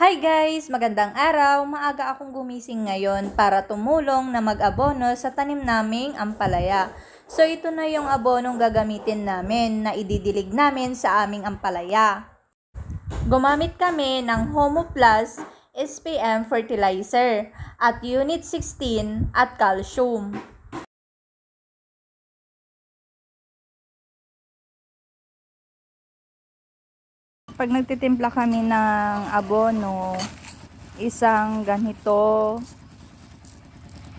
Hi guys! Magandang araw! Maaga akong gumising ngayon para tumulong na mag-abono sa tanim naming ampalaya. So ito na yung abonong gagamitin namin na ididilig namin sa aming ampalaya. Gumamit kami ng Homo Plus SPM fertilizer at Unit 16 at calcium. Pag nagtitimpla kami ng abono, isang ganito,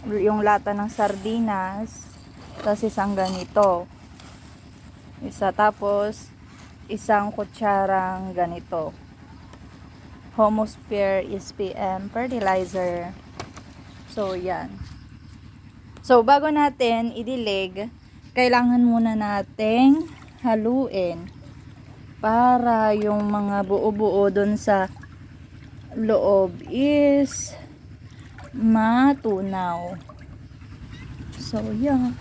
yung lata ng sardinas, tapos isang ganito. Isa tapos, isang kutsarang ganito. Homosphere SPM fertilizer. So, yan. So, bago natin idilig, kailangan muna nating haluin para yung mga buo-buo doon sa loob is matunaw. So, yeah.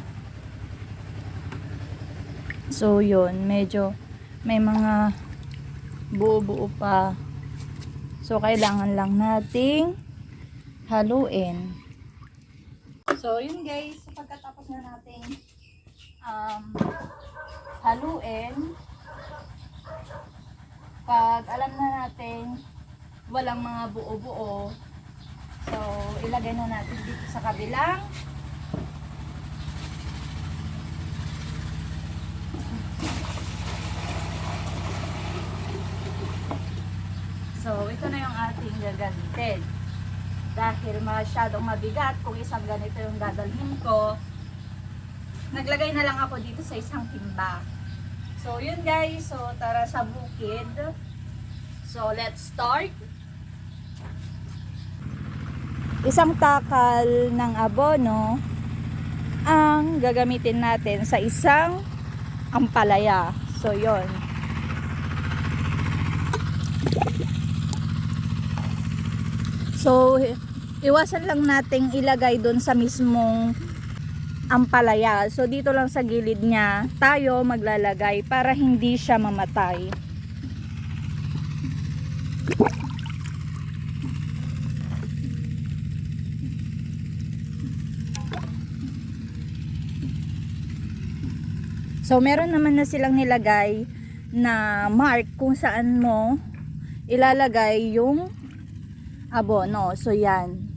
So, yun. Medyo may mga buo-buo pa. So, kailangan lang nating haluin. So, yun guys. Pagkatapos na nating um, haluin, pag alam na natin walang mga buo-buo, so ilagay na natin dito sa kabilang So, ito na yung ating gagamitin. Dahil masyadong mabigat, kung isang ganito yung dadalhin ko, naglagay na lang ako dito sa isang timba. So, yun guys. So, tara sa bukid. So, let's start. Isang takal ng abono ang gagamitin natin sa isang ampalaya. So, yon So, iwasan lang nating ilagay doon sa mismong ampalaya. So dito lang sa gilid niya tayo maglalagay para hindi siya mamatay. So meron naman na silang nilagay na mark kung saan mo ilalagay yung abono. So yan.